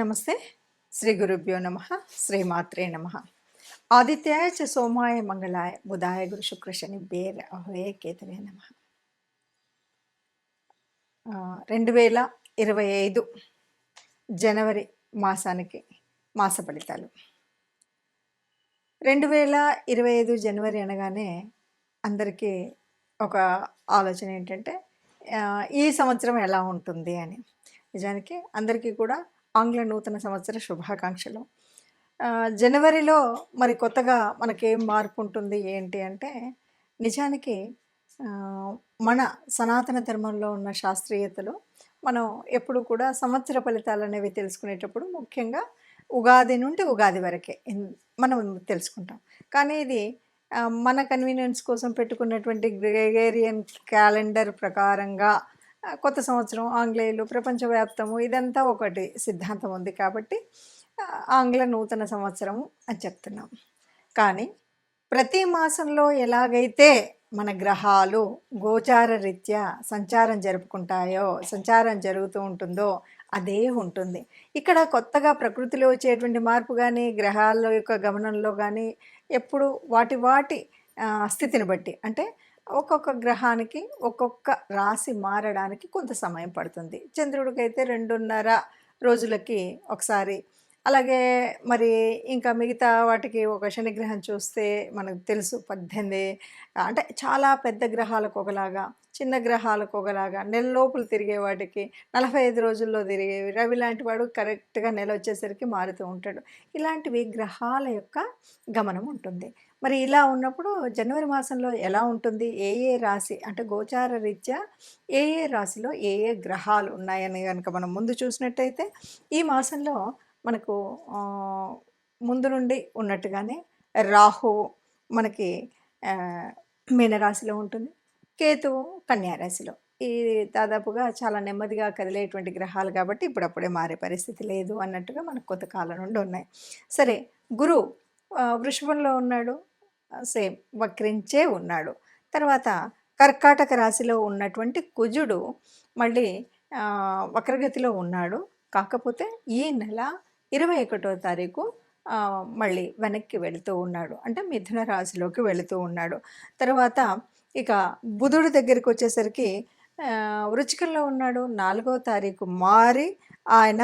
నమస్తే. శ్రీ గురుభ్యో నమ. శ్రీమాత్రే నమ. ఆదిత్యాయ చ సోమాయ మంగళాయ బుధాయ గురు శుక్ర శని బేర్ అహోయ కేతవే నమ. రెండు వేల ఇరవై ఐదు జనవరి మాసానికి మాస ఫలితాలు. రెండు వేల ఇరవై ఐదు జనవరి అనగానే అందరికీ ఒక ఆలోచన ఏంటంటే ఈ సంవత్సరం ఎలా ఉంటుంది అని. నిజానికి అందరికీ కూడా ఆంగ్ల నూతన సంవత్సర శుభాకాంక్షలు. జనవరిలో మరి కొత్తగా మనకేం మార్పు ఉంటుంది ఏంటి అంటే నిజానికి మన సనాతన ధర్మంలో ఉన్న శాస్త్రీయతలు మనం ఎప్పుడు కూడా సంవత్సర ఫలితాలు అనేవి తెలుసుకునేటప్పుడు ముఖ్యంగా ఉగాది నుండి ఉగాది వరకే మనం తెలుసుకుంటాం. కానీ ఇది మన కన్వీనియన్స్ కోసం పెట్టుకున్నటువంటి గ్రెగేరియన్ క్యాలెండర్ ప్రకారంగా కొత్త సంవత్సరం ఆంగ్లేయులు ప్రపంచవ్యాప్తము ఇదంతా ఒకటి సిద్ధాంతం ఉంది కాబట్టి ఆంగ్ల నూతన సంవత్సరం అని చెప్తున్నాం. కానీ ప్రతి మాసంలో ఎలాగైతే మన గ్రహాలు గోచార రీత్యా సంచారం జరుపుకుంటాయో సంచారం జరుగుతూ ఉంటుందో అదే ఉంటుంది. ఇక్కడ కొత్తగా ప్రకృతిలో వచ్చేటువంటి మార్పు కానీ గ్రహాల యొక్క గమనంలో కానీ ఎప్పుడు వాటి వాటి స్థితిని బట్టి అంటే ఒక్కొక్క గ్రహానికి ఒక్కొక్క రాశి మారడానికి కొంత సమయం పడుతుంది. చంద్రుడికైతే రెండున్నర రోజులకి ఒకసారి. అలాగే మరి ఇంకా మిగతా వాటికి ఒక శనిగ్రహం చూస్తే మనకు తెలుసు పద్దెనిమిది అంటే చాలా పెద్ద గ్రహాలకు ఒకలాగా చిన్న గ్రహాలకు ఒకలాగా నెల లోపల తిరిగే వాటికి నలభై ఐదు రోజుల్లో తిరిగేవి రవి లాంటి వాడు కరెక్ట్గా నెల వచ్చేసరికి మారుతూ ఉంటాడు. ఇలాంటివి గ్రహాల యొక్క గమనం ఉంటుంది. మరి ఇలా ఉన్నప్పుడు జనవరి మాసంలో ఎలా ఉంటుంది? ఏ ఏ రాశి? అంటే గోచార రీత్యా ఏ ఏ రాశిలో ఏ ఏ గ్రహాలు ఉన్నాయని కనుక మనం ముందు చూసినట్టయితే ఈ మాసంలో మనకు ముందు నుండి ఉన్నట్టుగానే రాహువు మనకి మీనరాశిలో ఉంటుంది. కేతువు కన్యారాశిలో ఈ దాదాపుగా చాలా నెమ్మదిగా కదిలేటువంటి గ్రహాలు కాబట్టి ఇప్పుడప్పుడే మారే పరిస్థితి లేదు అన్నట్టుగా మనకు కొంతకాలం నుండి ఉన్నాయి. సరే గురువు వృషభంలో ఉన్నాడు. సేమ్ వక్రించే ఉన్నాడు. తర్వాత కర్కాటక రాశిలో ఉన్నటువంటి కుజుడు మళ్ళీ వక్రగతిలో ఉన్నాడు. కాకపోతే ఈ నెల ఇరవై ఒకటో తారీఖు మళ్ళీ వెనక్కి వెళుతూ ఉన్నాడు. అంటే మిథున రాశిలోకి వెళుతూ ఉన్నాడు. తర్వాత ఇక బుధుడు దగ్గరికి వచ్చేసరికి ఆ, వృచ్చికంలో ఉన్నాడు. నాలుగో తారీఖు మారి ఆయన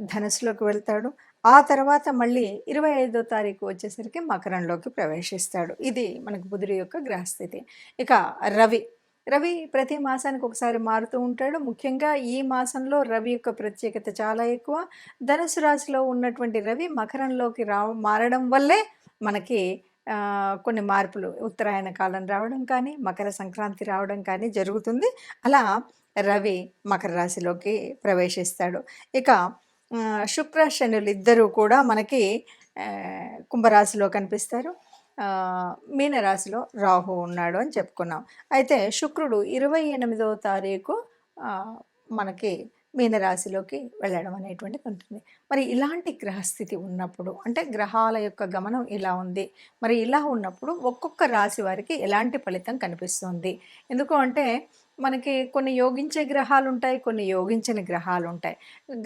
ధనస్సులోకి వెళ్తాడు. ఆ తర్వాత మళ్ళీ ఇరవై ఐదో తారీఖు వచ్చేసరికి మకరంలోకి ప్రవేశిస్తాడు. ఇది మనకు బుధుడి యొక్క గ్రహస్థితి. ఇక రవి రవి ప్రతి మాసానికి ఒకసారి మారుతూ ఉంటాడు. ముఖ్యంగా ఈ మాసంలో రవి యొక్క ప్రత్యేకత చాలా ఎక్కువ. ధనుసు రాశిలో ఉన్నటువంటి రవి మకరంలోకి రా మారడం వల్లే మనకి కొన్ని మార్పులు ఉత్తరాయణ కాలం రావడం కానీ మకర సంక్రాంతి రావడం కానీ జరుగుతుంది. అలా రవి మకర రాశిలోకి ప్రవేశిస్తాడు. ఇక శుక్ర శనులు ఇద్దరూ కూడా మనకి కుంభరాశిలో కనిపిస్తారు. మీనరాశిలో రాహు ఉన్నాడు అని చెప్పుకున్నాం. అయితే శుక్రుడు ఇరవై ఎనిమిదవ తారీఖు మనకి మీనరాశిలోకి వెళ్ళడం అనేటువంటిది ఉంటుంది. మరి ఇలాంటి గ్రహస్థితి ఉన్నప్పుడు అంటే గ్రహాల యొక్క గమనం ఇలా ఉంది. మరి ఇలా ఉన్నప్పుడు ఒక్కొక్క రాశి వారికి ఎలాంటి ఫలితం కనిపిస్తుంది? ఎందుకు అంటే మనకి కొన్ని యోగించే గ్రహాలు ఉంటాయి కొన్ని యోగించని గ్రహాలు ఉంటాయి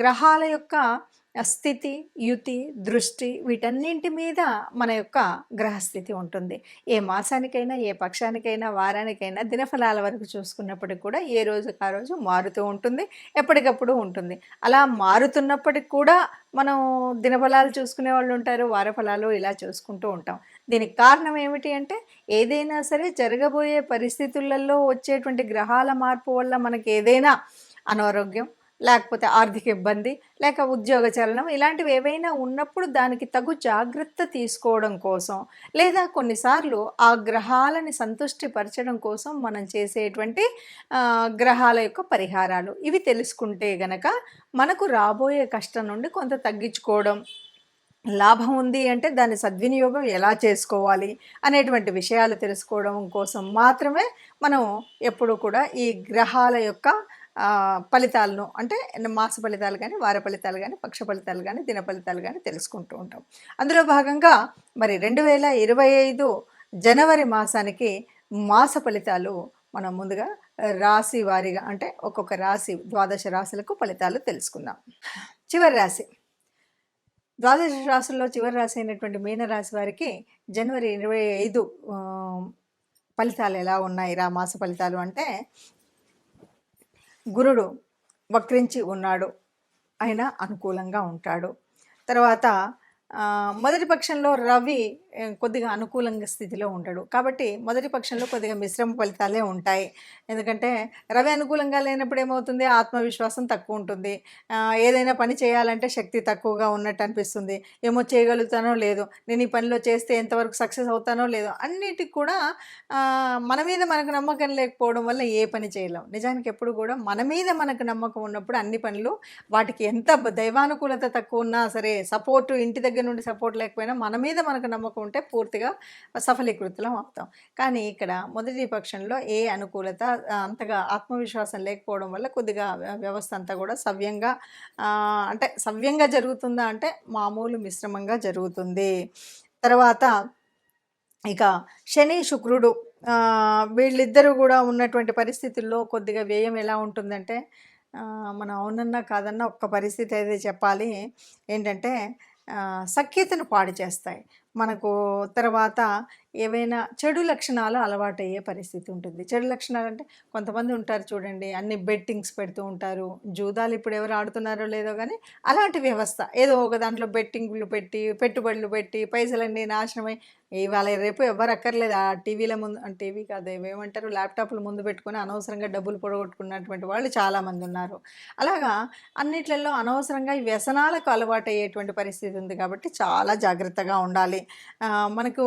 గ్రహాల యొక్క స్థితి యుతి దృష్టి వీటన్నింటి మీద మన యొక్క గ్రహస్థితి ఉంటుంది. ఏ మాసానికైనా ఏ పక్షానికైనా వారానికైనా దినఫలాల వరకు చూసుకున్నప్పటికి కూడా ఏ రోజుకి ఆ రోజు మారుతూ ఉంటుంది ఎప్పటికప్పుడు ఉంటుంది. అలా మారుతున్నప్పటికి కూడా మనం దినఫలాలు చూసుకునే వాళ్ళు ఉంటారు వార ఫలాలు ఇలా చూసుకుంటూ ఉంటాం. దీనికి కారణం ఏమిటి అంటే ఏదైనా సరే జరగబోయే పరిస్థితులలో వచ్చేటువంటి గ్రహాల మార్పు వల్ల మనకి ఏదైనా అనారోగ్యం లేకపోతే ఆర్థిక ఇబ్బంది లేక ఉద్యోగ చలనం ఇలాంటివి ఏవైనా ఉన్నప్పుడు దానికి తగు జాగ్రత్త తీసుకోవడం కోసం లేదా కొన్నిసార్లు ఆ గ్రహాలని సంతుష్టిపరచడం కోసం మనం చేసేటువంటి గ్రహాల యొక్క పరిహారాలు. ఇవి తెలుసుకుంటే గనక మనకు రాబోయే కష్టం నుండి కొంత తగ్గించుకోవడం లాభం ఉంది అంటే దాని సద్వినియోగం ఎలా చేసుకోవాలి అనేటువంటి విషయాలు తెలుసుకోవడం కోసం మాత్రమే మనం ఎప్పుడూ కూడా ఈ గ్రహాల యొక్క ఫలితాలను అంటే మాస ఫలితాలు కానీ వార ఫలితాలు కానీ పక్ష ఫలితాలు కానీ దిన ఫలితాలు కానీ తెలుసుకుంటూ ఉంటాం. అందులో భాగంగా మరి రెండు వేల ఇరవై ఐదు జనవరి మాసానికి మాస ఫలితాలు మనం ముందుగా రాశి వారిగా అంటే ఒక్కొక్క రాశి ద్వాదశ రాశులకు ఫలితాలు తెలుసుకుందాం. చివరి రాశి. ద్వాదశ రాశుల్లో చివరి రాశి అయినటువంటి మీనరాశి వారికి జనవరి ఇరవై ఐదు ఫలితాలు ఎలా ఉన్నాయి రా మాస ఫలితాలు అంటే గురుడు వక్రించి ఉన్నాడు. ఆయన అనుకూలంగా ఉంటాడు. తర్వాత మొదటి పక్షంలో రవి కొద్దిగా అనుకూలంగా స్థితిలో ఉంటాడు. కాబట్టి మొదటి పక్షంలో కొద్దిగా మిశ్రమ ఫలితాలే ఉంటాయి. ఎందుకంటే రవి అనుకూలంగా లేనప్పుడు ఏమవుతుంది? ఆత్మవిశ్వాసం తక్కువ ఉంటుంది. ఏదైనా పని చేయాలంటే శక్తి తక్కువగా ఉన్నట్టు అనిపిస్తుంది. ఏమో చేయగలుగుతానో లేదో నేను ఈ పనిలో చేస్తే ఎంతవరకు సక్సెస్ అవుతానో లేదో అన్నిటికి కూడా మన మీద మనకు నమ్మకం లేకపోవడం వల్ల ఏ పని చేయలేం. నిజానికి ఎప్పుడు కూడా మన మీద మనకు నమ్మకం ఉన్నప్పుడు అన్ని పనులు వాటికి ఎంత దైవానుకూలత తక్కువ ఉన్నా సరే సపోర్టు ఇంటి దగ్గర నుండి సపోర్ట్ లేకపోయినా మన మీద మనకు నమ్మకం ఉంటే పూర్తిగా సఫలీకృతులం అవుతాం. కానీ ఇక్కడ మొదటి పక్షంలో ఏ అనుకూలత అంతగా ఆత్మవిశ్వాసం లేకపోవడం వల్ల కొద్దిగా వ్యవస్థ అంతా కూడా సవ్యంగా అంటే సవ్యంగా జరుగుతుందా అంటే మామూలు మిశ్రమంగా జరుగుతుంది. తర్వాత ఇక శని శుక్రుడు వీళ్ళిద్దరూ కూడా ఉన్నటువంటి పరిస్థితుల్లో కొద్దిగా వ్యయం ఎలా ఉంటుందంటే మనం అవునన్నా కాదన్నా ఒక్క పరిస్థితి అయితే చెప్పాలి. ఏంటంటే సఖ్యతను పాడు చేస్తాయి. మనకు తర్వాత ఏవైనా చెడు లక్షణాలు అలవాటయ్యే పరిస్థితి ఉంటుంది. చెడు లక్షణాలు అంటే కొంతమంది ఉంటారు చూడండి అన్ని బెట్టింగ్స్ పెడుతూ ఉంటారు. జూదాలు ఇప్పుడు ఎవరు ఆడుతున్నారో లేదో కానీ అలాంటి వ్యవస్థ. ఏదో ఒక దాంట్లో బెట్టింగ్లు పెట్టి పెట్టుబడులు పెట్టి పైసలన్నీ నాశనమై ఇవాళ రేపు ఎవరు అక్కర్లేదు. ఆ టీవీల ముందు టీవీ కాదు ఏమంటారు ల్యాప్టాప్ల ముందు పెట్టుకొని అనవసరంగా డబ్బులు పొడగొట్టుకున్నటువంటి వాళ్ళు చాలామంది ఉన్నారు. అలాగా అన్నిట్లలో అనవసరంగా ఈ వ్యసనాలకు అలవాటు అయ్యేటువంటి పరిస్థితి ఉంది కాబట్టి చాలా జాగ్రత్తగా ఉండాలి. మనకు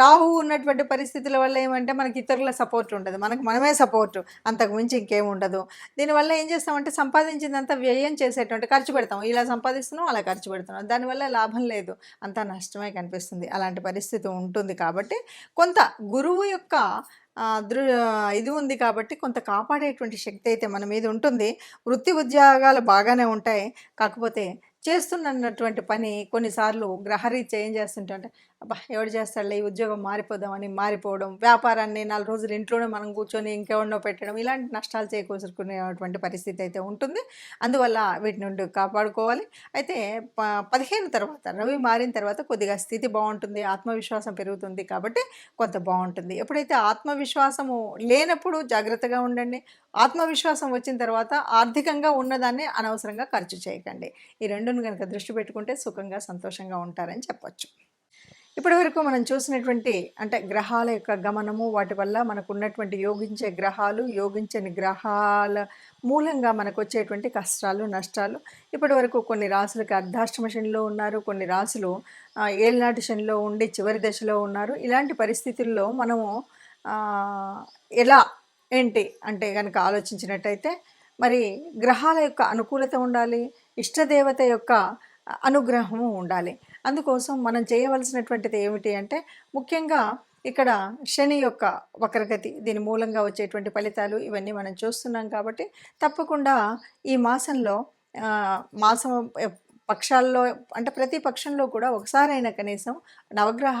రాహు ఉన్నటువంటి పరిస్థితుల వల్ల ఏమంటే మనకి ఇతరుల సపోర్ట్ ఉండదు. మనకు మనమే సపోర్ట్ అంతకుమించి ఇంకేం ఉండదు. దీనివల్ల ఏం చేస్తామంటే సంపాదించిందంతా వ్యయం చేసేటువంటి ఖర్చు పెడతాం. ఇలా సంపాదిస్తున్నాం అలా ఖర్చు పెడుతున్నాం. దానివల్ల లాభం లేదు. అంతా నష్టమే కనిపిస్తుంది. అలాంటి పరిస్థితి ఉంటుంది కాబట్టి కొంత గురువు యొక్క దృ ఇది ఉంది కాబట్టి కొంత కాపాడేటువంటి శక్తి అయితే మన మీద ఉంటుంది. వృత్తి ఉద్యోగాలు బాగానే ఉంటాయి. కాకపోతే చేస్తున్నటువంటి పని కొన్నిసార్లు గ్రహరీత్యా ఏం చేస్తుంటే అబ్బా ఎవడు చేస్తాడులే ఈ ఉద్యోగం మారిపోదామని మారిపోవడం వ్యాపారాన్ని నాలుగు రోజులు ఇంట్లోనే మనం కూర్చొని ఇంకెవరినో పెట్టడం ఇలాంటి నష్టాలు చేకూర్చుకునేటువంటి పరిస్థితి అయితే ఉంటుంది. అందువల్ల వీటి నుండి కాపాడుకోవాలి. అయితే ప- పదిహేను తర్వాత రవి మారిన తర్వాత కొద్దిగా స్థితి బాగుంటుంది ఆత్మవిశ్వాసం పెరుగుతుంది కాబట్టి కొంత బాగుంటుంది. ఎప్పుడైతే ఆత్మవిశ్వాసము లేనప్పుడు జాగ్రత్తగా ఉండండి. ఆత్మవిశ్వాసం వచ్చిన తర్వాత ఆర్థికంగా ఉన్నదాన్ని అనవసరంగా ఖర్చు చేయకండి. ఈ రెండును కనుక దృష్టి పెట్టుకుంటే సుఖంగా సంతోషంగా ఉంటారని చెప్పచ్చు. ఇప్పటి వరకు మనం చూసినటువంటి అంటే గ్రహాల యొక్క గమనము వాటి వల్ల మనకు ఉన్నటువంటి యోగించే గ్రహాలు యోగించని గ్రహాల మూలంగా మనకు వచ్చేటువంటి కష్టాలు నష్టాలు. ఇప్పటి వరకు కొన్ని రాసులకి అర్ధాష్టమ శనిలో ఉన్నారు కొన్ని రాసులు ఏలినాటి శనిలో ఉండి చివరి దశలో ఉన్నారు. ఇలాంటి పరిస్థితుల్లో మనము ఎలా ఏంటి? అంటే కనుక ఆలోచించినట్టయితే మరి గ్రహాల యొక్క అనుకూలత ఉండాలి ఇష్టదేవత యొక్క అనుగ్రహము ఉండాలి. అందుకోసం మనం చేయవలసినటువంటిది ఏమిటి అంటే ముఖ్యంగా ఇక్కడ శని యొక్క వక్రగతి దీని మూలంగా వచ్చేటువంటి ఫలితాలు ఇవన్నీ మనం చూస్తున్నాం కాబట్టి తప్పకుండా ఈ మాసంలో మాసం పక్షాల్లో అంటే ప్రతి పక్షంలో కూడా ఒకసారైనా కనీసం నవగ్రహ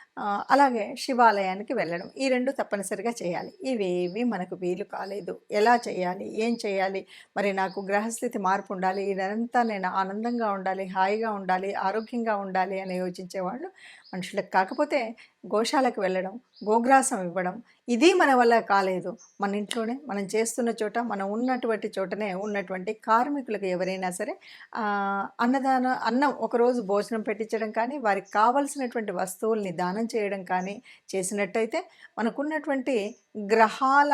అలాగే శివాలయానికి వెళ్ళడం. ఈ రెండు తప్పనిసరిగా చేయాలి. ఇవేవి మనకు వీలు కాలేదు. ఎలా చేయాలి? ఏం చేయాలి? మరి నాకు గ్రహస్థితి మార్పు ఉండాలి. ఇదంతా నేను ఆనందంగా ఉండాలి హాయిగా ఉండాలి ఆరోగ్యంగా ఉండాలి అని యోచించేవాళ్ళు మనుషులకు. కాకపోతే గోశాలకు వెళ్ళడం గోగ్రాసం ఇవ్వడం ఇది మన వల్ల కాలేదు. మన ఇంట్లోనే మనం చేస్తున్న చోట మనం ఉన్నటువంటి చోటనే ఉన్నటువంటి కార్మికులకు ఎవరైనా సరే అన్నదానం అన్నం ఒకరోజు భోజనం పెట్టించడం కానీ వారికి కావలసినటువంటి వస్తువుల్ని దానం చేయడం కానీ చేసినట్టయితే మనకున్నటువంటి గ్రహాల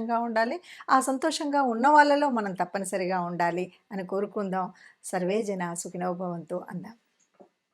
సంతోషంగా ఉండాలి. ఆ సంతోషంగా ఉన్న వాళ్ళలో మనం తప్పనిసరిగా ఉండాలి అని కోరుకుందాం. సర్వే జన సుఖినోభవంతో అందాం.